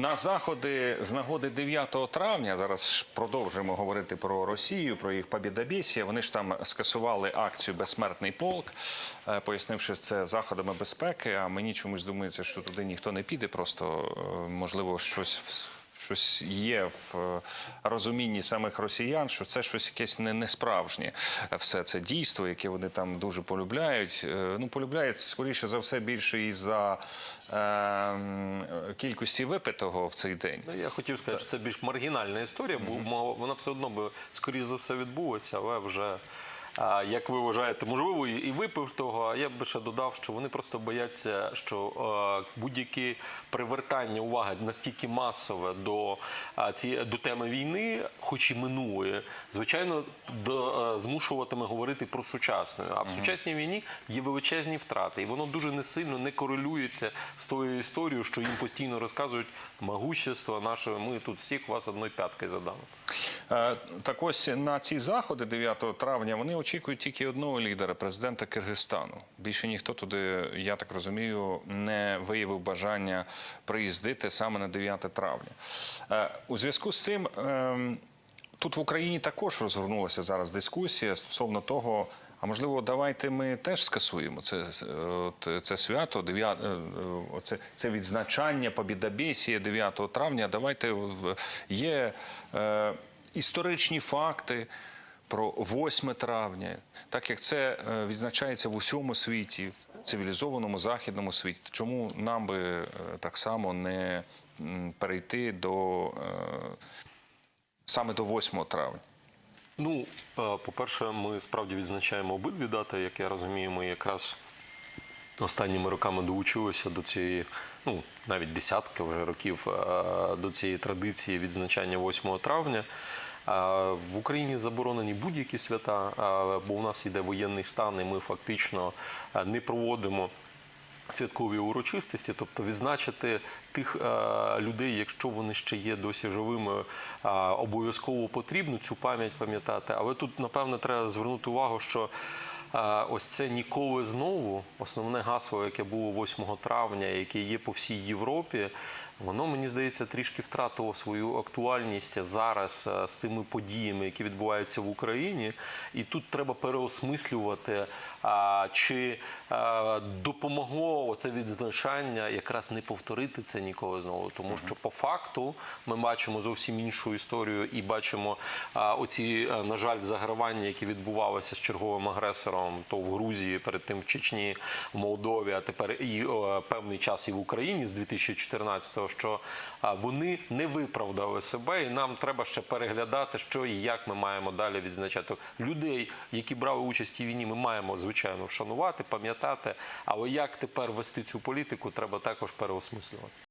На заходи з нагоди 9 травня зараз продовжимо говорити про Росію, про їх побідобєсія. Вони ж там скасували акцію Безсмертний полк, е, пояснивши це заходами безпеки. А мені чомусь думається, що туди ніхто не піде. Просто е, можливо щось щось є в е, розумінні самих росіян, що це щось якесь не, не справжнє. Все це дійство, яке вони там дуже полюбляють. Е, Ну, полюбляють скоріше за все більше із за е, кількості випитого в цей день. Я хотів сказати, що це більш маргінальна історія, бо вона все одно би скоріш за все відбулася, але вже. Як ви вважаєте, можливо, і випив того. А я б ще додав, що вони просто бояться, що е, будь-яке привертання уваги настільки масове до а, ці до теми війни, хоч і минулої, звичайно, до, е, змушуватиме говорити про сучасну. А в сучасній війні є величезні втрати, і воно дуже не сильно не корелюється з тою історією, що їм постійно розказують могущество наше. Ми тут всіх вас одною п'яткою задали. Е, Так ось на ці заходи 9 травня вони очікують тільки одного лідера, президента Киргизстану. Більше ніхто туди, я так розумію, не виявив бажання приїздити саме на 9 травня. Е, У зв'язку з цим ем, тут в Україні також розгорнулася зараз дискусія стосовно того. А можливо, давайте ми теж скасуємо це, е, це свято, 9, е, е, оце, це відзначання Побідобєсія 9 травня. Давайте є е, історичні факти про 8 травня, так як це е, відзначається в усьому світі, цивілізованому західному світі. Чому нам би е, так само не перейти до е, саме до 8 травня? Ну, е, по-перше, ми справді відзначаємо обидві дати, як я розумію, ми якраз останніми роками доучилися до цієї, ну навіть десятки вже років е, до цієї традиції відзначання 8 травня. В Україні заборонені будь-які свята, бо у нас йде воєнний стан, і ми фактично е, не проводимо святкові урочистості, тобто відзначити тих е, людей, якщо вони ще є досі живими, е, обов'язково потрібно цю пам'ять пам'ятати. Але тут, напевне, треба звернути увагу, що ось це ніколи знову, основне гасло, яке було 8 травня, яке є по всій Європі. Воно мені здається трішки втратило свою актуальність зараз е, з тими подіями, які відбуваються в Україні, і тут треба переосмислювати, чи е, допомогло це відзначання якраз не повторити це ніколи знову. Тому що по факту ми бачимо зовсім іншу історію і бачимо оці, е, на жаль, загравання, які відбувалися з черговим агресором, то в Грузії, перед тим в Чечні, в Молдові, а тепер і е, певний час і в Україні з 2014-го, що вони не виправдали себе, і нам треба ще переглядати, що і як ми маємо далі відзначати людей, які брали участь у війні. Ми маємо звичайно вшанувати, пам'ятати. Але як тепер вести цю політику, треба також переосмислювати.